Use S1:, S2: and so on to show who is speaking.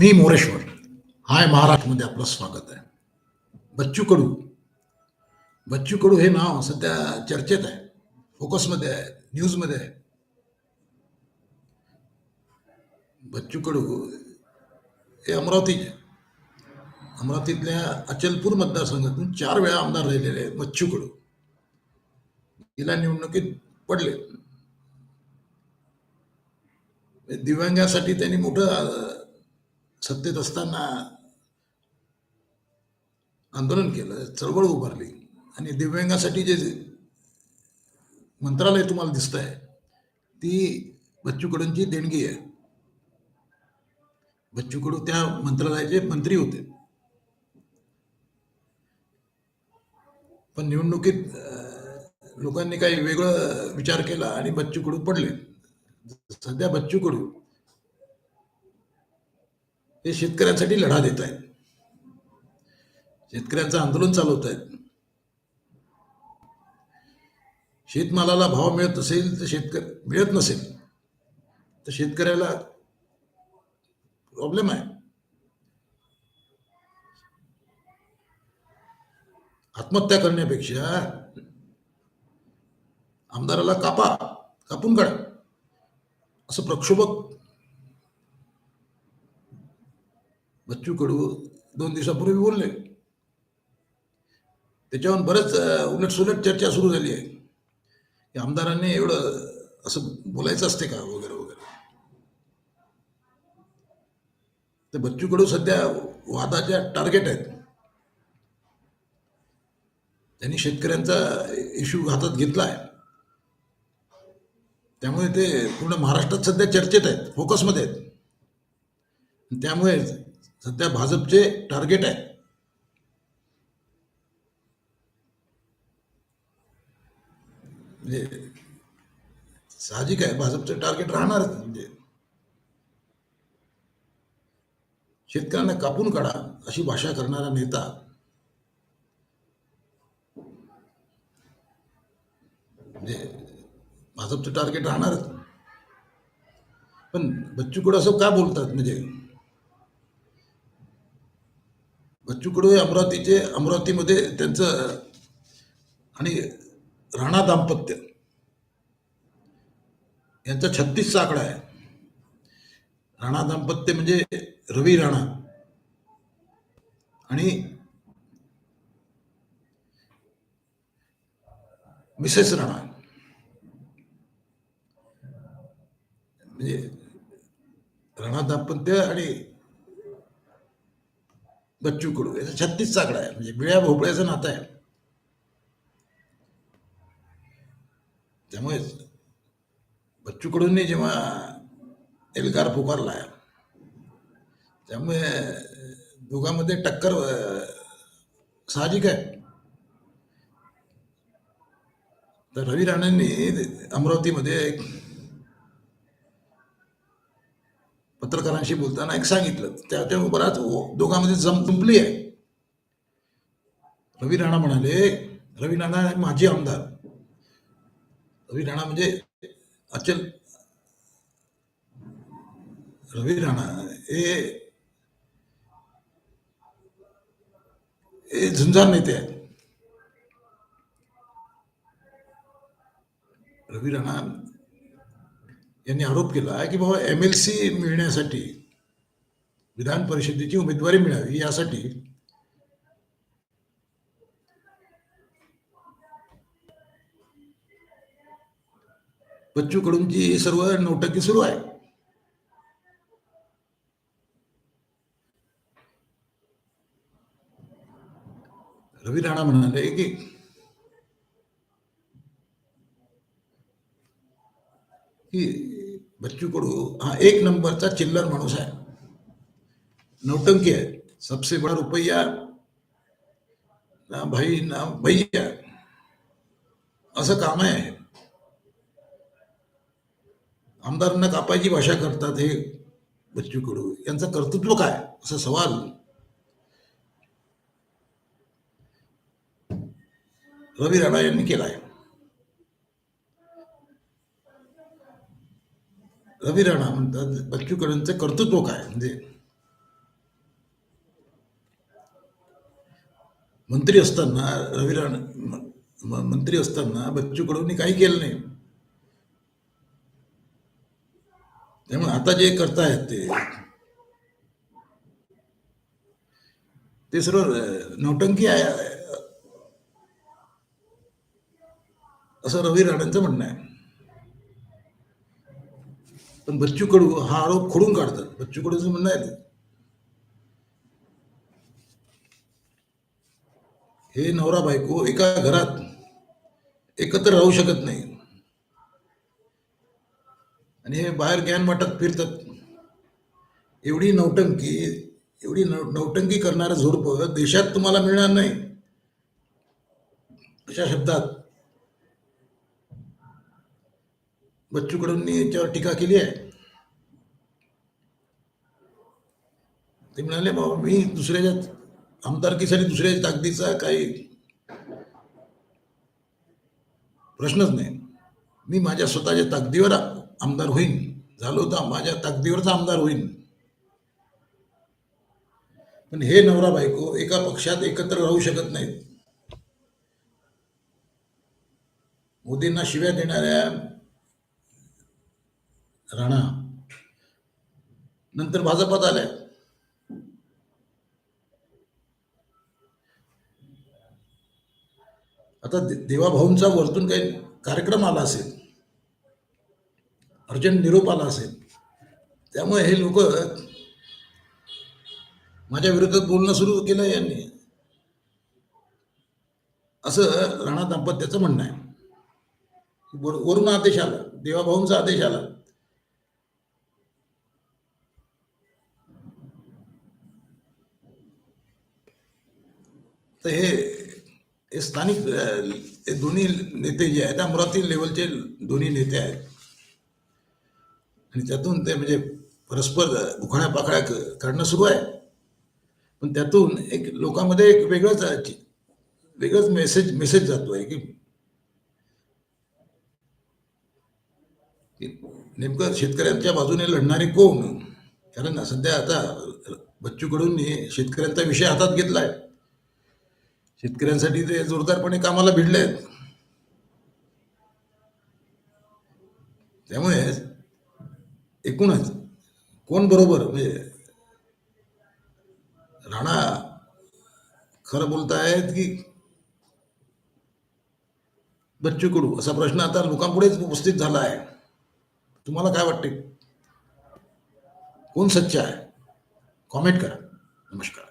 S1: मी मोरेश्वर. हाय महाराष्ट्रमध्ये आपलं स्वागत आहे. बच्चू कडू बच्चू कडू हे नाव सध्या चर्चेत आहे. फोकसमध्ये आहे. न्यूजमध्ये आहे. बच्चू कडू हे अमरावतीचे. अमरावतीतल्या अचलपूर मतदारसंघातून चार वेळा आमदार राहिलेले आहेत बच्चू कडू गेल्या निवडणुकीत पडले. दिव्यांगासाठी त्यांनी मोठं सत्तेत असताना आंदोलन केलं चळवळ उभारली. आणि दिव्यांगासाठी जे मंत्रालय तुम्हाला दिसत आहे ती बच्चू कडूंची देणगी आहे. बच्चू कडू त्या मंत्रालयाचे मंत्री होते. पण निवडणुकीत लोकांनी काही वेगळं विचार केला आणि बच्चू कडू पडले. सध्या बच्चू कडू हे शेतकऱ्यांसाठी लढा देत आहेत शेतकऱ्यांचं आंदोलन चालवत आहेत शेतमालाला भाव मिळत असेल तर शेतकरी मिळत नसेल तर शेतकऱ्याला प्रॉब्लेम आहे. आत्महत्या करण्यापेक्षा आमदाराला कापा कापून काढा. असं प्रक्षोभक बच्चू कडू दोन दिवसापूर्वी बोलले. त्याच्यावर बरंच उलट सुलट चर्चा सुरू झाली आहे. की आमदारांनी एवढं असं बोलायचं असते का वगैरे वगैरे? तर बच्चू कडू सध्या वादाच्या टार्गेट आहेत. त्यांनी शेतकऱ्यांचा इश्यू हातात घेतला आहे त्यामुळे ते पूर्ण महाराष्ट्रात सध्या चर्चेत आहेत फोकसमध्ये आहेत. त्यामुळे सध्या भाजपचे टार्गेट आहे. म्हणजे साहजिक आहे भाजपचं टार्गेट राहणारच म्हणजे शेतकऱ्यांना कापून काढा अशी भाषा करणारा नेता म्हणजे भाजपचं टार्गेट राहणारच. पण बच्चू कडू असं का बोलतात? म्हणजे बच्चू हे अमरावतीचे अमरावतीमध्ये त्यांचं आणि राणा दाम्पत्य. यांचा छत्तीसचा आकडा आहे. राणा दाम्पत्य म्हणजे रवी राणा. आणि मिसेस राणा. म्हणजे राणा दाम्पत्य आणि बच्चू कडू याचा छत्तीसचा आकडा आहे. म्हणजे बिळ्या भोपळ्याचं नातं आहे. त्यामुळे बच्चू कडूंनी जेव्हा एल्गार पुकारला त्यामुळे दोघांमध्ये टक्कर साहजिक आहे. तर रवी राणांनी अमरावतीमध्ये एक पत्रकारांशी बोलताना एक सांगितलं. त्या त्या बराच दोघांमध्ये जम जुंपली आहे. रवी राणा म्हणाले रवी राणा माजी आमदार. रवी राणा म्हणजे अचल रवी राणा हे हे झुंजार नेते आहेत. रवी राणा यांनी आरोप केला की बाबा एम एल सी मिळण्यासाठी विधान परिषदेची उमेदवारी मिळावी यासाठी बच्चू कडूंची सर्व नौटंकी सुरू आहे. रवी राणा म्हणाले की की बच्चू कडू हा एक नंबरचा चिल्लर माणूस आहे. नौटंकी आहे. सबसे बडा रुपया ना भाई ना भैया. असं काम आहे. आमदारांना कापायची भाषा करतात हे बच्चू कडू यांचं कर्तृत्व काय? असा सवाल. रवी राणा यांनी केला आहे रवी राणा म्हणतात बच्चू कडूंचं कर्तृत्व काय? म्हणजे मंत्री असताना रवी राणा मंत्री असताना बच्चू कडूंनी काही केलं नाही. त्यामुळे आता जे करतायत ते ते सर्व नौटंकी आहे. असं रवी राणांचं म्हणणं आहे. पण बच्चू कडू हा आरोप खोडून काढतात. बच्चू कडूचं म्हणणं आहे ते. हे नवरा बायको एका घरात एकत्र राहू शकत नाही. आणि हे बाहेर ज्ञान वाटत फिरतात. एवढी नौटंकी एवढी नौ- नौटंकी करणारं झोडपं देशात तुम्हाला मिळणार नाही. अशा शब्दात बच्चू कडूंनी याच्यावर टीका केली आहे. ते म्हणाले बाबा मी दुसऱ्याच्या आमदारकीसाठी दुसऱ्याच्या ताकदीचा काही प्रश्नच नाही. मी माझ्या स्वतःच्या ताकदीवर आमदार होईन. झालो तर माझ्या ताकदीवरच आमदार होईन. पण हे नवरा बायको एका पक्षात एकत्र राहू शकत नाहीत. मोदींना शिव्या देणाऱ्या राणा नंतर भाजपात आल्या. आता देवाभाऊंचा वरतून काही कार्यक्रम आला असेल अर्जंट निरोप आला असेल त्यामुळे हे लोक माझ्या विरोधात बोलणं सुरू केलं यांनी. असं राणा दाम्पत्याचं म्हणणं आहे. वरून आदेश आला देवाभाऊंचा आदेश आला. तर हे हे स्थानिक हे दोन्ही नेते जे आहेत अमरावती लेवलचे दोन्ही नेते आहेत. आणि त्यातून ते म्हणजे परस्पर उखाण्या पाखड्या क- काढणं सुरू आहे. पण त्यातून एक लोकांमध्ये एक वेगळंच वेगळंच मेसेज मेसेज जातो आहे की नेमकं शेतकऱ्यांच्या बाजूने लढणारे कोण? कारण सध्या आता बच्चू कडूंनी शेतकऱ्यांचा विषय हातात घेतला आहे शेतकऱ्यांसाठी ते जोरदारपणे कामाला भिडले आहेत त्यामुळे एकूणच कोण बरोबर म्हणजे राणा खरं बोलतायत की बच्चू कडू असा प्रश्न आता लोकांपुढेच उपस्थित झाला आहे. तुम्हाला काय वाटते? कोण सच्चा आहे? कॉमेंट करा. नमस्कार.